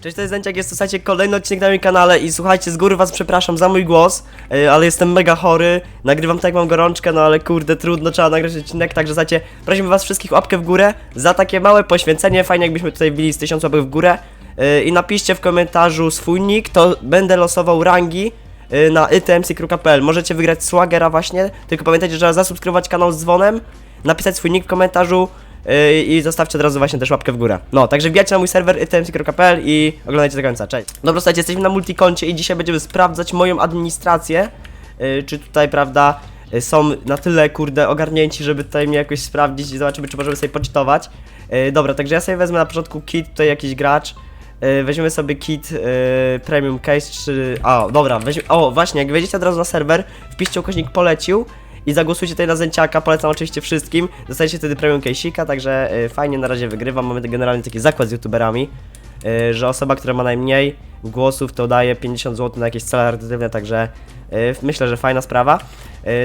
Cześć, to jest Zęciak, jest słuchajcie kolejny odcinek na moim kanale i słuchajcie, z góry was przepraszam za mój głos, yy, ale jestem mega chory, nagrywam tak mam gorączkę, no ale kurde, trudno, trzeba nagrać odcinek, także słuchajcie, prosimy was wszystkich łapkę w górę za takie małe poświęcenie, fajnie jakbyśmy tutaj wbili z 1000 łapek w górę yy, i napiszcie w komentarzu swój nick, to będę losował rangi yy, na itmc.pl, możecie wygrać swagera właśnie, tylko pamiętajcie, że trzeba zasubskrybować kanał z dzwonem, napisać swój nick w komentarzu, Yy, i zostawcie od razu właśnie też łapkę w górę. No, także wbijajcie na mój serwer itmc.pl i oglądajcie do końca. Cześć. Dobra, słuchajcie, jesteśmy na multikoncie i dzisiaj będziemy sprawdzać moją administrację, yy, czy tutaj, prawda, yy, są na tyle, kurde, ogarnięci, żeby tutaj mnie jakoś sprawdzić i zobaczymy, czy możemy sobie poczytować. Dobra, także ja sobie wezmę na początku kit, tutaj jakiś gracz. Weźmiemy sobie kit premium case, czy... A, dobra, weźmie... O, właśnie, jak wejdziecie od razu na serwer, wpiszcie ukośnik polecił i zagłosujcie tutaj na Zęciaka, polecam oczywiście wszystkim. Dostajecie wtedy premium case'ika, także y, fajnie na razie wygrywam. Mamy generalnie taki zakład z youtuberami, y, że osoba, która ma najmniej głosów, to daje 50 zł na jakieś cele charytatywne, także y, myślę, że fajna sprawa.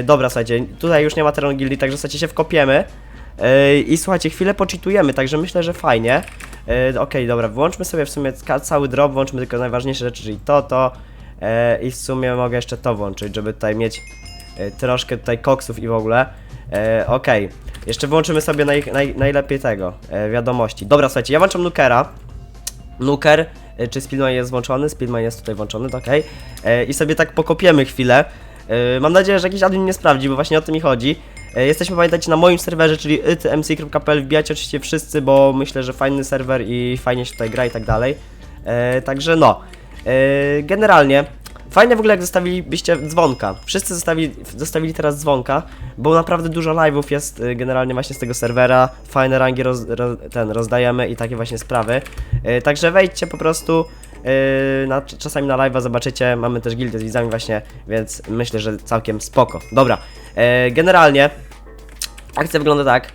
Y, dobra, słuchajcie, tutaj już nie ma terenu gildii, także słuchajcie, się wkopiemy. Y, I słuchajcie, chwilę poczytujemy, także myślę, że fajnie. Y, Okej, dobra, włączmy sobie w sumie ca- cały drop, włączmy tylko najważniejsze rzeczy, czyli to, to. y, I w sumie mogę jeszcze to włączyć, żeby tutaj mieć e, troszkę tutaj koksów i w ogóle. E, Okej, jeszcze włączymy sobie naj, naj, najlepiej tego, e, wiadomości. Dobra, słuchajcie, ja włączam Nukera. Nuker, e, czy Speedman jest włączony? Speedman jest tutaj włączony, to okej. I sobie tak pokopiemy chwilę. Mam nadzieję, że jakiś admin nie sprawdzi, bo właśnie o to mi chodzi. Jesteśmy, pamiętajcie, na moim serwerze, czyli itmc.pl. Wbijajcie oczywiście wszyscy, bo myślę, że fajny serwer i fajnie się tutaj gra i tak dalej. Także no. Generalnie Fajnie w ogóle jak zostawilibyście dzwonka. Wszyscy zostawili, zostawili teraz dzwonka, bo naprawdę dużo live'ów jest y, generalnie właśnie z tego serwera. Fajne rangi roz, roz, ten rozdajemy i takie właśnie sprawy. Y, także wejdźcie po prostu y, na, czasami na live'a, zobaczycie. Mamy też gildię z widzami właśnie, więc myślę, że całkiem spoko. Dobra, y, generalnie akcja wygląda tak,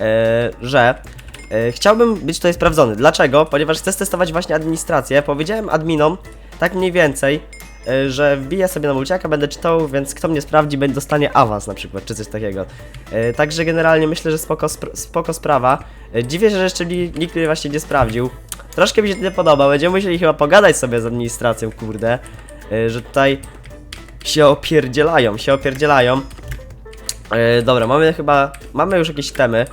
e, że e, chciałbym być tutaj sprawdzony. Dlaczego? Ponieważ chcę testować właśnie administrację. Powiedziałem adminom, tak mniej więcej, że wbiję sobie na mulciaka, będę czytał, więc kto mnie sprawdzi, będzie dostanie awans na przykład, czy coś takiego. E, Także generalnie myślę, że spoko, spoko sprawa. E, Dziwię się, że jeszcze ni- nikt mnie właśnie nie sprawdził. Troszkę mi się to nie podoba, będziemy musieli chyba pogadać sobie z administracją, kurde, e, że tutaj się opierdzielają, się opierdzielają. E, dobra, mamy chyba, mamy już jakieś temy,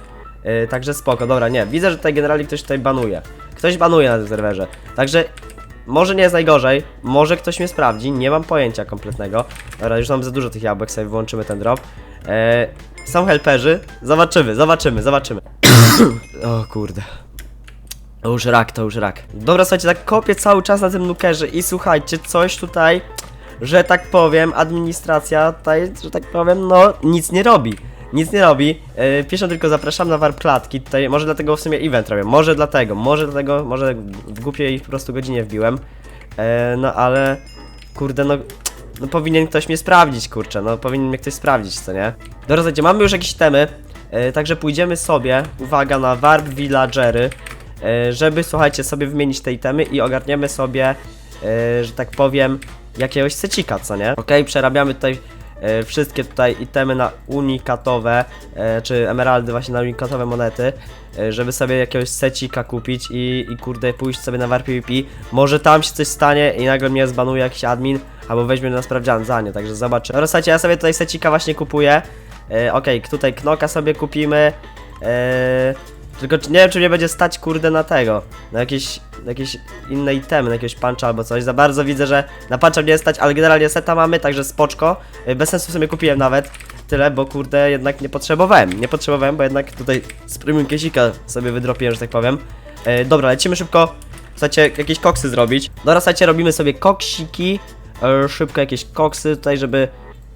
e, także spoko, dobra, nie, widzę, że tutaj generalnie ktoś tutaj banuje. Ktoś banuje na tym serwerze, także może nie jest najgorzej, może ktoś mnie sprawdzi, nie mam pojęcia kompletnego. Dobra, już mam za dużo tych jabłek, sobie włączymy ten drop. E, są helperzy, zobaczymy, zobaczymy, zobaczymy. o kurde. To już rak, to już rak. Dobra, słuchajcie, tak kopię cały czas na tym nukerze i słuchajcie, coś tutaj, że tak powiem, administracja tutaj, że tak powiem, no nic nie robi. Nic nie robi. Yy, piszą tylko zapraszam na warp klatki. Tutaj może dlatego w sumie event robię. Może dlatego, może dlatego, może w głupiej po prostu godzinie wbiłem. E, no ale kurde, no no powinien ktoś mnie sprawdzić, kurczę, no powinien mnie ktoś sprawdzić, co nie? Dobra, słuchajcie, mamy już jakieś temy, e, także pójdziemy sobie, uwaga, na Warp Villagery, e, żeby, słuchajcie, sobie wymienić te itemy i ogarniemy sobie, e, że tak powiem, jakiegoś secika, co nie? Okej, przerabiamy tutaj e, wszystkie tutaj itemy na unikatowe, e, czy emeraldy właśnie na unikatowe monety, e, żeby sobie jakiegoś secika kupić i, i kurde pójść sobie na Warp PvP. Może tam się coś stanie i nagle mnie zbanuje jakiś admin, albo weźmie na sprawdzian za nie, także zobaczę. Dobra, słuchajcie, ja sobie tutaj secika właśnie kupuję. E, Okej, tutaj knoka sobie kupimy. E, tylko nie wiem, czy mnie będzie stać, kurde, na tego. Na jakieś, na jakieś inne itemy, na jakiegoś puncha albo coś. Za bardzo widzę, że na puncha mnie nie stać, ale generalnie seta mamy, także spoczko. E, Bez sensu sobie kupiłem nawet tyle, bo kurde, jednak nie potrzebowałem. Nie potrzebowałem, bo jednak tutaj z premium kiesika sobie wydropiłem, że tak powiem. E, dobra, lecimy szybko. Chcecie jakieś koksy zrobić? Dobra, słuchajcie, robimy sobie koksiki. E, szybko jakieś koksy tutaj, żeby,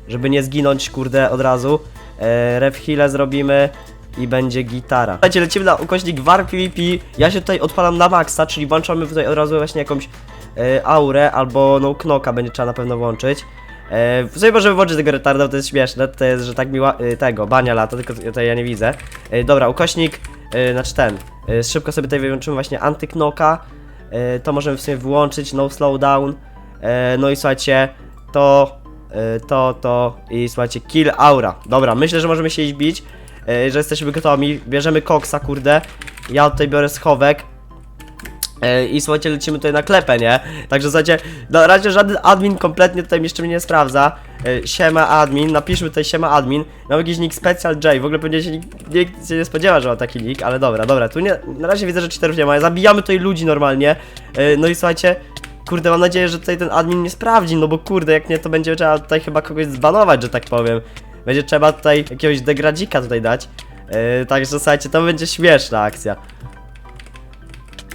żeby nie zginąć, kurde, od razu. E, heal'e zrobimy i będzie gitara. Słuchajcie, lecimy na ukośnik VAR PvP. Ja się tutaj odpalam na maksa, czyli włączamy tutaj od razu właśnie jakąś e, aurę albo no knoka będzie trzeba na pewno włączyć. E, w sobie możemy włączyć tego retarda, to jest śmieszne, to jest, że tak miła, e, tego, bania lata, tylko tutaj ja nie widzę. E, dobra, ukośnik, e, znaczy ten, e, szybko sobie tutaj wyłączymy właśnie antyknoka, e, to możemy w sumie wyłączyć, no slowdown, e, no i słuchajcie, to, e, to, to i słuchajcie, kill aura. Dobra, myślę, że możemy się iść bić, że jesteśmy gotowi, bierzemy koksa, kurde, ja tutaj biorę schowek, E, I słuchajcie, lecimy tutaj na klepę, nie? Także słuchajcie, na razie żaden admin kompletnie tutaj jeszcze mnie nie sprawdza. E, Siema admin, napiszmy tutaj siema admin. Mam jakiś nick Special J, w ogóle pewnie się nikt, nikt się nie spodziewa, że ma taki nick, ale dobra, dobra, tu nie, na razie widzę, że cheaterów nie ma. Zabijamy tutaj ludzi normalnie. E, No i słuchajcie, kurde, mam nadzieję, że tutaj ten admin nie sprawdzi, no bo kurde, jak nie, to będzie trzeba tutaj chyba kogoś zbanować, że tak powiem. Będzie trzeba tutaj jakiegoś degradzika tutaj dać. E, Także słuchajcie, to będzie śmieszna akcja.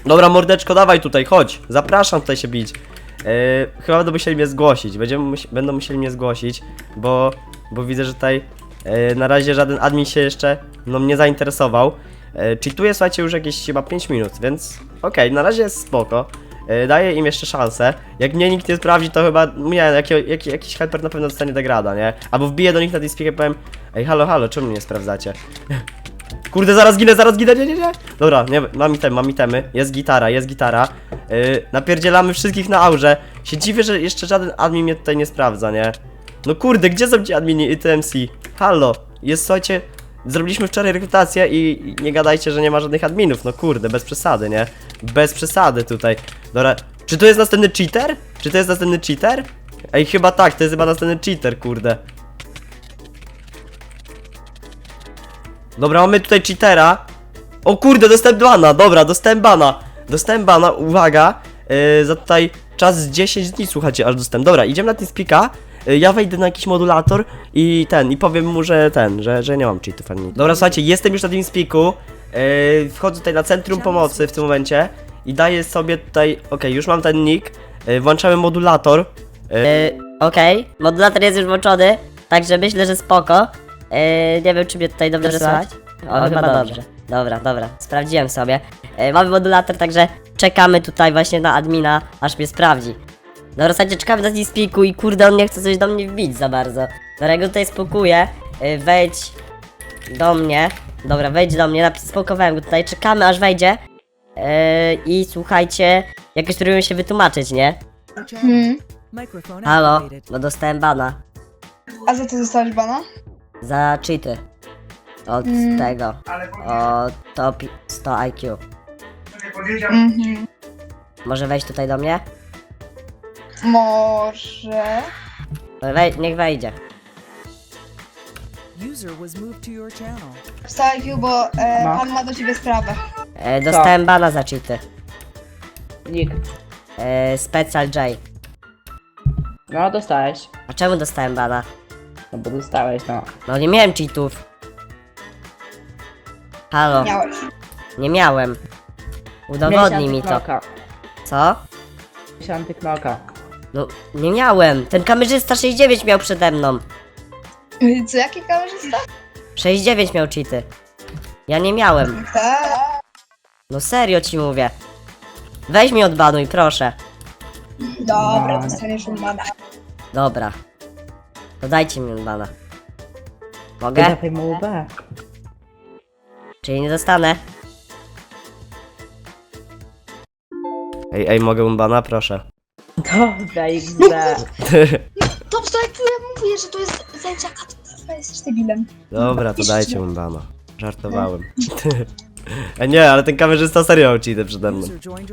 Dobra, mordeczko, dawaj tutaj, chodź. Zapraszam tutaj się bić. Yy, chyba będą musieli mnie zgłosić. Będziemy musi będą musieli mnie zgłosić, bo, bo widzę, że tutaj yy, na razie żaden admin się jeszcze no, nie zainteresował. Yy, cheatuję, słuchajcie, już jakieś chyba 5 minut, więc okej, na razie jest spoko. Yy, daję im jeszcze szansę. Jak mnie nikt nie sprawdzi, to chyba nie, jaki, jaki, jakiś helper na pewno dostanie degrada, nie? Albo wbiję do nich na Display i powiem Ej, halo, halo, czemu mnie nie sprawdzacie? Kurde, zaraz ginę, zaraz ginę, nie, nie, nie. Dobra, nie, mam item, mam itemy. Jest gitara, jest gitara. Yy, napierdzielamy wszystkich na aurze. Się dziwię, że jeszcze żaden admin mnie tutaj nie sprawdza, nie? No kurde, gdzie są ci admini i TMC? Halo, jest, słuchajcie, zrobiliśmy wczoraj rekrutację i nie gadajcie, że nie ma żadnych adminów. No kurde, bez przesady, nie? Bez przesady tutaj. Dobra, czy to jest następny cheater? Czy to jest następny cheater? Ej, chyba tak, to jest chyba następny cheater, kurde. Dobra, mamy tutaj cheatera. O kurde, dostałem bana, dobra, dostałem bana. Dostałem bana, uwaga, yy, za tutaj czas z 10 dni, słuchajcie, aż dostałem. Dobra, idziemy na Teamspeaka. Yy, ja wejdę na jakiś modulator i ten, i powiem mu, że ten, że, że nie mam cheatów ani nic. Dobra, słuchajcie, jestem już na Teamspeaku. Yy, wchodzę tutaj na centrum pomocy w tym momencie i daję sobie tutaj, okej, już mam ten nick. Yy, włączamy modulator. Yy, Yy, Okej, modulator jest już włączony, także myślę, że spoko. Yy, nie wiem, czy mnie tutaj dobrze Słychać? słychać. O, chyba dobrze. Dobra, dobra, sprawdziłem sobie. Yy, mamy modulator, także czekamy tutaj właśnie na admina, aż mnie sprawdzi. Dobra, słuchajcie, czekamy na Teamspeaku i kurde, on nie chce coś do mnie wbić za bardzo. Dobra, ja go tutaj spokuję. Yy, wejdź do mnie. Dobra, wejdź do mnie, napis- spokowałem go tutaj, czekamy aż wejdzie. Yy, I słuchajcie, jakoś spróbujemy się wytłumaczyć, nie? Hmm. Halo, no dostałem bana. A za co dostałeś bana? Za cheaty. Od Mm. tego. Od top 100 IQ. Mhm. Może wejść tutaj do mnie? Może. Wej niech wejdzie. User was moved to your channel. Wstałeś, bo e, No. pan ma do ciebie sprawę. E, dostałem bana za cheaty. Nick. E, Special J. No, dostałeś. A czemu dostałem bana? No bo dostałeś, no. No nie miałem cheatów. Halo, Miałeś. nie miałem. Udowodnij mi to. Knoka. Co? Miesiąc knoka. No nie miałem. Ten kamerzysta 69 miał przede mną. Co, jaki kamerzysta? 69 miał cheaty. Ja nie miałem. Tak. No serio ci mówię. Weź mi odbanuj, proszę. Dobra, No. dostaniesz bana. Dobra. To dajcie mi bana. Ty Mogę? dawaj mu. Czyli nie dostanę. ej, ej, mogę umbana, proszę. Dobra, XD. To co jak ja mówię, że to jest to jesteś debilem. Dobra, to dajcie umbana. Żartowałem. Ej, nie, ale ten kamerzysta serio miał cheaty przede mną.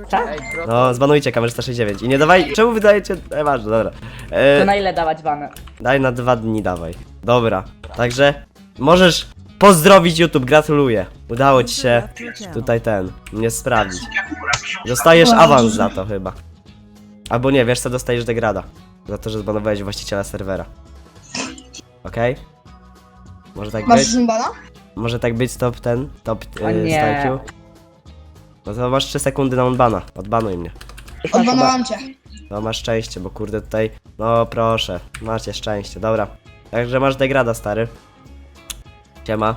Tak? No, zbanujcie kamerzysta 69 i nie dawaj, czemu wydajecie, e, ważne, dobra. To E, na ile dawać banę? daj na dwa dni, dawaj. Dobra, także możesz pozdrowić YouTube, gratuluję. Udało ci się tutaj ten, mnie sprawdzić. Dostajesz awans za to chyba. Albo nie, wiesz co, dostajesz degrada. Za to, że zbanowałeś właściciela serwera. Okej? Może tak Masz być? już bana? Może tak być top ten? Top O y, nie. strike'u? No to masz 3 sekundy na unbana. Odbanuj mnie. Odbanowałam cię. No masz szczęście, bo kurde tutaj. No proszę, macie szczęście, dobra. Także masz degrada, stary. Siema.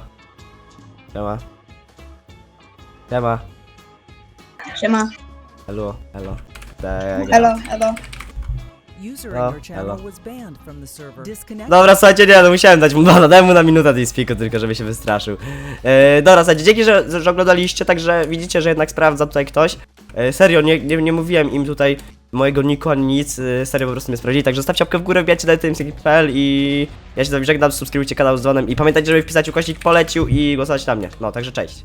Siema. Siema. Siema. Elo, elo. Degra. Elo, elo. User Oh, in your channel hello. was banned from the server. Disconnect. Dobra, słuchajcie, nie, no musiałem dać mu bana, dałem mu na minutę tej spiku, tylko żeby się wystraszył. E, dobra, słuchajcie, dzięki, że, że oglądaliście, także widzicie, że jednak sprawdza tutaj ktoś. E, serio, nie, nie, nie mówiłem im tutaj mojego niku ani nic, e, serio po prostu mnie sprawdzili, także zostawcie łapkę w górę, wbijajcie na tym.pl i ja się z wami żegnam, subskrybujcie kanał z dzwonem i pamiętajcie, żeby wpisać ukośnik polecił i głosować na mnie. No, także cześć.